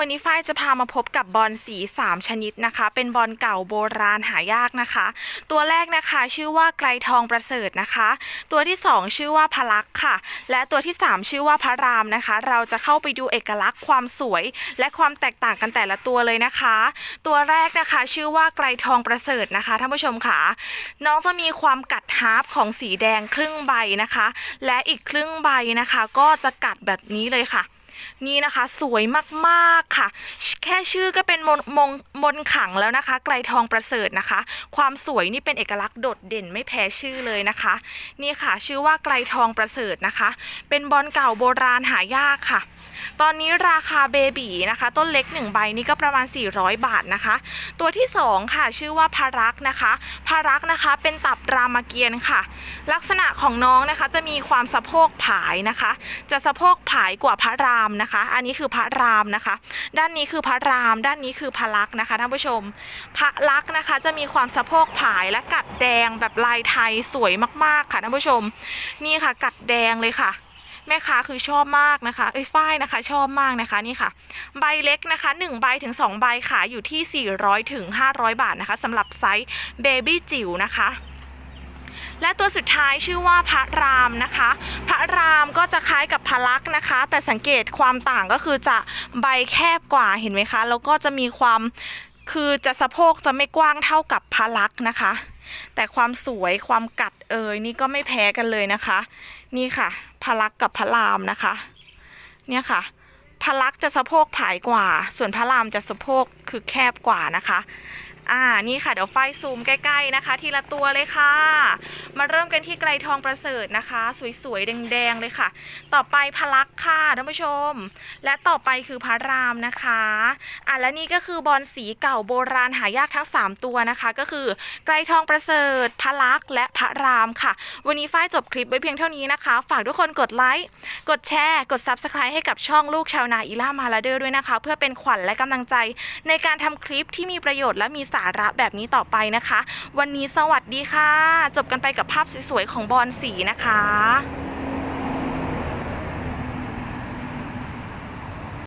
วันนี้ฝ้ายจะพามาพบกับบอลสี 3 ชนิดนะคะ เป็นบอลเก่าโบราณหายากนะคะ ตัวแรกนะคะชื่อว่าไกรทองประเสริฐนะคะ ตัวที่ 2 ชื่อว่าพลักษ์ค่ะ และตัวที่ 3 ชื่อว่าพระรามนะคะ เราจะเข้าไปดูเอกลักษณ์ความสวย และความแตกต่างกันแต่ละตัวเลยนะคะ ตัวแรกนะคะชื่อว่าไกรทองประเสริฐนะคะท่านผู้ชมค่ะ น้องจะมีความกัดฮาร์ปของสีแดงครึ่งใบนะคะ และอีกครึ่งใบนะคะ ก็จะกัดแบบนี้เลยค่ะ นี่นะคะสวยมากๆค่ะ แค่ชื่อก็เป็นมนมงมนขังแล้วนะคะ ไกลทองประเสริฐนะคะ ความสวยนี่เป็นเอกลักษณ์โดดเด่นไม่แพ้ชื่อเลยนะคะ นี่ค่ะ ชื่อว่าไกลทองประเสริฐนะคะ เป็นบอลเก่าโบราณหายากค่ะ ตอนนี้ราคาเบบีนะคะ ต้นเล็ก 1 ใบนี่ก็ประมาณ 400 บาทนะคะ ตัวที่ 2 ค่ะ ชื่อว่าพารักษ์นะคะพารักษ์นะคะเป็นตับรามเกียรติ์ค่ะ ลักษณะของน้องนะคะจะมีความสะโพกผายนะคะ จะสะโพกผายกว่าพระรามนะคะ อันนี้คือพระรามนะคะ ด้านนี้คือพระราม ด้านนี้คือพระลักษ์นะคะท่านผู้ชม พระลักษ์นะคะ จะมีความสะโพกผายและกัดแดงแบบลายไทยสวยมากๆค่ะท่านผู้ชม นี่ค่ะกัดแดงเลยค่ะ แม่ค้าคือชอบมากนะคะเอ้ยฝ้ายนะคะชอบมากนะคะนี่ค่ะ ใบเล็กนะคะ1ใบถึง2ใบขายอยู่ที่ 400ถึง500 บาทนะคะสำหรับไซส์เบบี้จิ๋วนะคะและตัวสุดท้ายชื่อว่าพระรามนะคะ พระรามก็จะคล้ายกับพระลักษ์นะคะ แต่สังเกตความต่างก็คือจะใบแคบกว่าเห็นไหมคะ แล้วก็จะมีความคือจะสะโพกจะไม่กว้างเท่ากับพระลักษ์นะคะ แต่ความสวยความกัดเอยนี่ก็ไม่แพ้กันเลยนะคะ นี่ค่ะพะลักกับพระรามนะคะ เนี่ยค่ะพะลักจะสะโพกผายกว่า ส่วนพระรามจะสะโพกคือแคบกว่านะคะ อ่านี่ค่ะเดี๋ยวไฟซูมใกล้ๆนะคะ ทีละตัวเลยค่ะ มาเริ่มกันที่ไกลทองประเสริฐนะคะ สวยๆแดงๆเลยค่ะ ต่อไปพระลักษ์ค่ะท่านผู้ชม และต่อไปคือพระรามนะคะอะและนี่ก็คือบอลสีเก่าโบราณหายากทั้ง 3 ตัวนะคะ ก็คือไกลทองประเสริฐพระลักษ์และพระรามค่ะ วันนี้ฝ้ายจบคลิปไว้เพียงเท่านี้นะคะ ฝากทุกคนกดไลค์กดแชร์กด Subscribe ให้กับช่องลูกชาวนาอีล่ามาลาเดอร์ด้วยนะคะ เพื่อเป็นขวัญและกำลังใจในการทำคลิปที่มีประโยชน์และมีสาระแบบนี้ต่อไปนะคะ วันนี้สวัสดีค่ะ จบกันไปกับภาพสวยๆของบอลสีนะคะ